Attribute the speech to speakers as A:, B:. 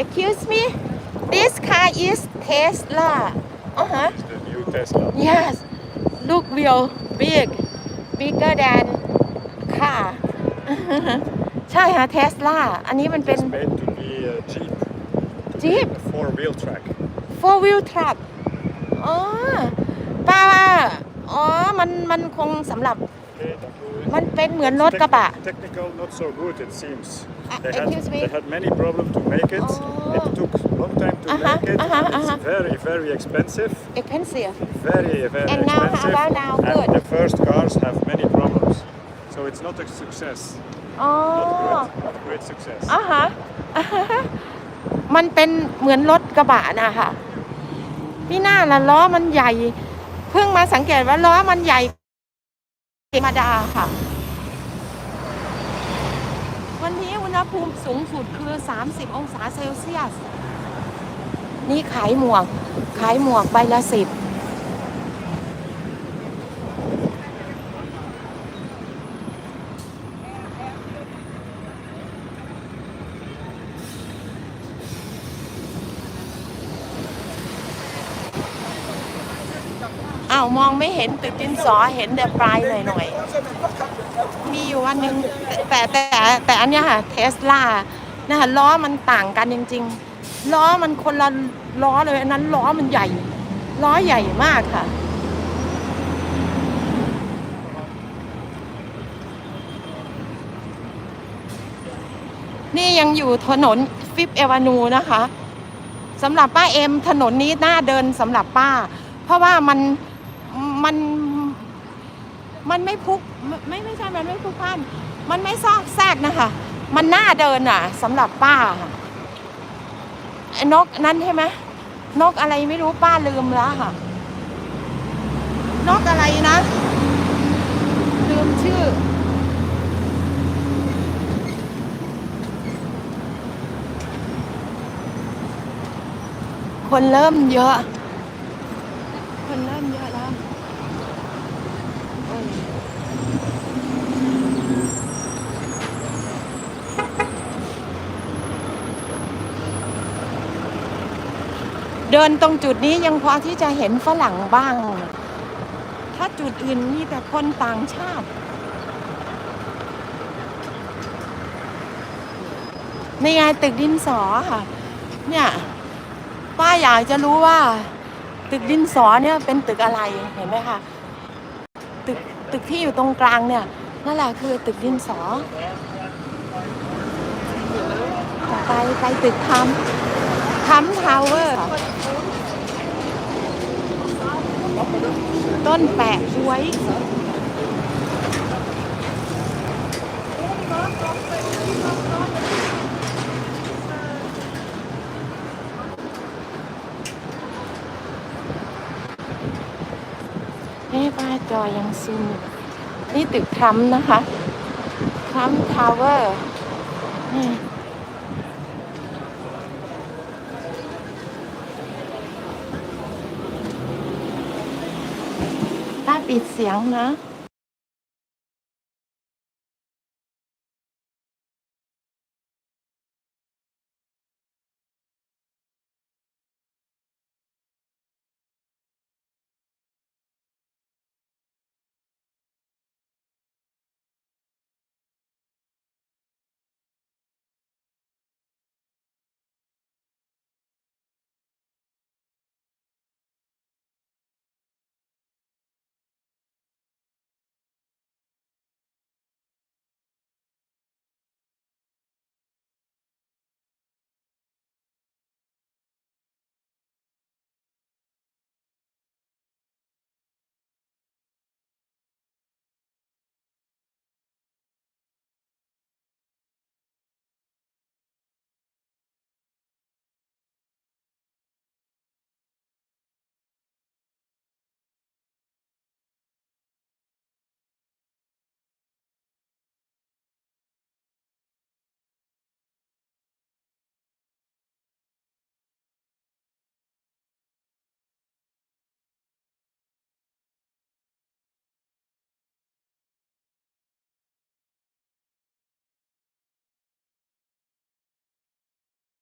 A: excuse me this car is Tesla uh huh
B: It's the new Tesla.
A: yes look real big bigger than car ใช่ค่ะ Tesla อันนี้มันเป็น
B: It's made to be a Jeep. To
A: Jeep?
B: Be a four-wheel track.
A: four wheel truck อ๋อป้าว่าอ๋อ มัน มันคงสำหรับ
B: Okay, dank u.
A: มันเป็นเหมือนรถกระบะ
B: Techni- Technical, not so good, it seems.
A: Uh,
B: They had,
A: excuse me?
B: they had many problems to make it.
A: Oh.
B: It took a long time to
A: Uh-huh,
B: make it.
A: uh-huh,
B: and
A: uh-huh.
B: It's very, very expensive.
A: expensive
B: Very, very
A: And now, how
B: expensive.
A: about now? Good.
B: And the first cars have many problems. So it's not a success.
A: อ๋อ
B: Not great, not great success.
A: อะฮะอ่าฮะ มันเป็นเหมือนรถกระบะนะคะพี่หน้าละล้อมันใหญ่ เพิ่งมาสังเกตว่าล้อมันใหญ่ธรรมดาค่ะ วันนี้อุ ณหภูมิสูงสุดคือ 30 องศาเซลเซียส นี่ขายหมวก ขายหมวกใบละสิบอ้าวมองไม่เห็นตึกดินสอเห็นแต่ปลายหน่อยหน่อย มีอยู่วันหนึ่งแต่แต่แต่แต่อันเนี้ยค่ะเทสลานะคะล้อมันต่างกันจริง ๆ ล้อมันคนละล้อเลยอันนั้นล้อมันใหญ่ ล้อใหญ่มากค่ะนี่ยังอยู่ถนนฟิฟเอวานูนะคะสำหรับป้าเอ็มถนนนี้น่าเดินสำหรับป้า เพราะว่ามันมัน มันไม่พุกไม่ไม่ใช่มันไม่พุกพล่านมันไม่ซอกแซกนะคะ มันน่าเดินอะสำหรับป้าค่ะไอ้นกนั่นใช่ไหมนกอะไรไม่รู้ป้าลืมแล้วค่ะ นกอะไรนะ ลืมชื่อ คนเริ่มเยอะ คนเริ่มเยอะแล้วโอ้ย เดินตรงจุดนี้ยังพอที่จะเห็นฝรั่งบ้าง ถ้าจุดอื่นมีแต่คนต่างชาตินี่ไงตึกดินสอค่ะ เนี่ย ป้าอยากจะรู้ว่า ตึกดินสอเนี่ยเป็นตึกอะไรเห็นไหมคะตึกตึกที่อยู่ตรงกลางเนี่ยนั่นแหละคือตึกดินสอต่อไปไปตึกทำทำทาวเวอร์ ต้นแปะไว้นี่ป้าจอยังซูมนี่ตึกทำนะคะทำทาวเวอร์นี่ป้า ปิดเสียงนะ